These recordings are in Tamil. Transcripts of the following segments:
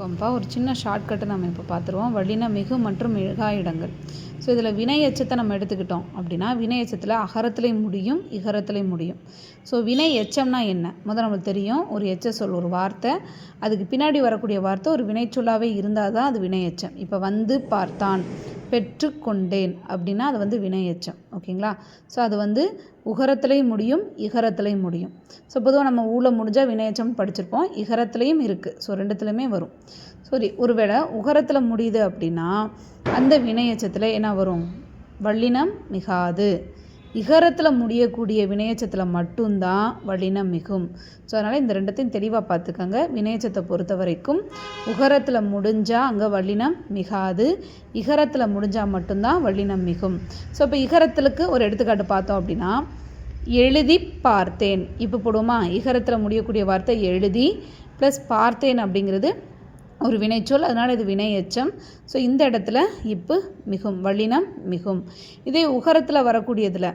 கொம்பா ஒரு சின்ன ஷார்ட்கட்டை நம்ம இப்போ பார்த்துருவோம் வல்லின மிகு மற்றும் இடங்கள். ஸோ இதில் வினை எச்சத்தை நம்ம எடுத்துக்கிட்டோம் அப்படின்னா வினை எச்சத்தில் அகரத்துலேயும் முடியும் இகரத்துலேயும் முடியும். ஸோ வினை எச்சம்னா என்ன? முதல் நம்மளுக்கு தெரியும். ஒரு எச்ச சொல் ஒரு வார்த்தை. அதுக்கு பின்னாடி வரக்கூடிய வார்த்தை ஒரு வினைச்சொல்லாகவே இருந்தால் தான் அது வினை எச்சம். இப்போ வந்து பார்த்தான். பெற்றுக்கொண்டேன் அப்படின்னா அது வந்து வினை எச்சம் ஓகேங்களா? ஸோ அது வந்து உகரத்துலேயும் முடியும் இகரத்துலேயும் முடியும். ஸோ பொதுவாக நம்ம ஊழ முடிஞ்சால் வினையச்சம்னு படிச்சிருப்போம் இகரத்துலேயும் இருக்குது ஸோ ரெண்டுத்துலேயுமே வரும். சரி ஒருவேளை உகரத்தில் முடியுது அப்படின்னா அந்த வினையச்சத்தில் என்ன வரும்? வல்லினம் மிகாது. இகரத்தில் முடியக்கூடிய வினையச்சத்தில் மட்டும்தான் வலினம் மிகும். ஸோ அதனால் இந்த ரெண்டத்தையும் தெளிவாக பார்த்துக்கோங்க. வினையச்சத்தை பொறுத்த வரைக்கும் உகரத்தில் முடிஞ்சால் அங்கே வல்லினம் மிகாது. இகரத்தில் முடிஞ்சால் மட்டும்தான் வல்லினம் மிகும். ஸோ இப்போ இகரத்திலுக்கு ஒரு எடுத்துக்காட்டு பார்த்தோம் அப்படின்னா எழுதி பார்த்தேன். இப்போ போடுவோமா? இகரத்தில் முடியக்கூடிய வார்த்தை எழுதி ப்ளஸ் பார்த்தேன் அப்படிங்கிறது ஒரு வினைச்சொல் அதனால் இது வினை எச்சம் ஸோ இந்த இடத்துல இப்போ மிகும் வல்லினம் மிகும். இதே உகரத்தில் வரக்கூடியதில்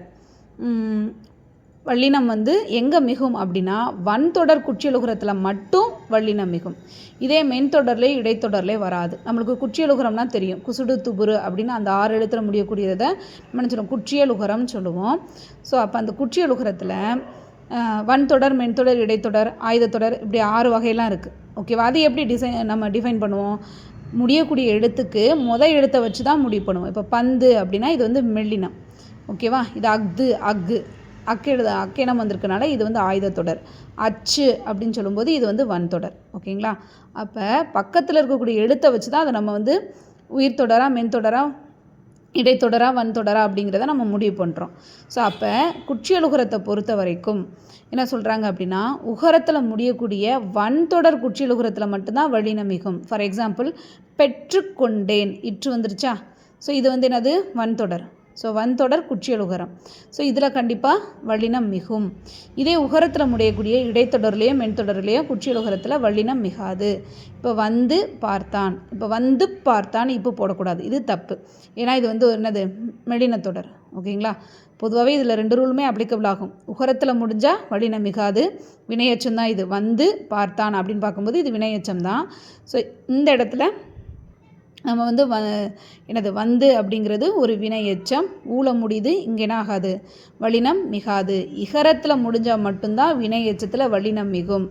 வல்லினம் வந்து எங்கே மிகும் அப்படின்னா வன்தொடர் குற்றியலுகரத்தில் மட்டும் வல்லினம் மிகும். இதே மென்தொடர்லே இடைத்தொடர்லே வராது. நம்மளுக்கு குற்றியலுகரம்னா தெரியும். குசுடு துபுரு அப்படின்னு அந்த ஆறு எழுத்தில் முடியக்கூடியதை நம்ம என்ன சொல்லுவோம்? குற்றியலுகரம்னு சொல்லுவோம். ஸோ அப்போ அந்த குற்றியலுகரத்தில் வன்தொடர் மென்தொடர் இடைத்தொடர் ஆயுதத்தொடர் இப்படி ஆறு வகையெல்லாம் இருக்குது ஓகேவா அது எப்படி டிசைன் நம்ம டிஃபைன் பண்ணுவோம்? முடியக்கூடிய எழுத்துக்கு முத எழுத்தை வச்சு தான் முடிவு பண்ணுவோம். இப்போ பந்து அப்படின்னா இது வந்து மெல்லினம். ஓகேவா இது அஃது அக்கு அக்கு எழுத வந்திருக்கனால இது வந்து ஆயுதத்தொடர் அச்சு அப்படின்னு சொல்லும்போது இது வந்து வன்தொடர் ஓகேங்களா அப்போ பக்கத்தில் இருக்கக்கூடிய எழுத்தை வச்சு தான் அதை நம்ம வந்து உயிர் தொடராக மென் தொடராக இடைத்தொடரா வன்தொடரா அப்படிங்கிறத நம்ம முடிவு பண்ணுறோம் ஸோ அப்போ குற்றியலுகரத்தை பொறுத்த வரைக்கும் என்ன சொல்கிறாங்க அப்படின்னா உகரத்தில் முடியக்கூடிய வன்தொடர் குற்றியலுகரத்தில் மட்டும்தான் வழிநமிகும் ஃபார் எக்ஸாம்பிள் பெற்றுக்கொண்டேன் இற்று வந்துருச்சா? ஸோ இது வந்து என்னது? வன்தொடர். ஸோ வன்தொடர் குற்றியலுகரம் ஸோ இதில் கண்டிப்பாக வல்லினம் மிகும். இதே உகரத்தில் முடியக்கூடிய இடைத்தொடர்லேயோ மென்தொடர்லேயோ குற்றியலுகரத்தில் வல்லினம் மிகாது. இப்போ வந்து பார்த்தான். இப்போ வந்து பார்த்தான் இப்போ போடக்கூடாது. இது தப்பு. ஏன்னா இது வந்து என்னது? மெலினத்தொடர் ஓகேங்களா? பொதுவாகவே இதில் ரெண்டு ரூலுமே அப்ளிகபிள் ஆகும். உகரத்தில் முடிஞ்சால் வலினம் மிகாது. வினையச்சம் தான் இது. வந்து பார்த்தான் அப்படின்னு பார்க்கும்போது இது வினையச்சம் தான். ஸோ இந்த இடத்துல நம்ம வந்து வ என்னது வந்து அப்படிங்கிறது ஒரு வினை எச்சம் ஊழ முடியுது இங்கே என்ன ஆகாது மிகாது. இகரத்தில் முடிஞ்சால் மட்டும்தான் வினை எச்சத்தில் வலினம் மிகும்.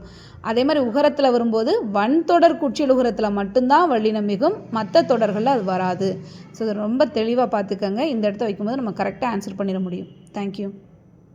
அதே மாதிரி உகரத்தில் வரும்போது வன் தொடர் குற்றியல் உகரத்தில் மட்டும்தான் வள்ளினம் மிகும். மற்ற தொடர்களில் அது வராது. ஸோ ரொம்ப தெளிவாக பார்த்துக்கங்க. இந்த இடத்த வைக்கும்போது நம்ம கரெக்டாக ஆன்சர் பண்ணிட முடியும். தேங்க்யூ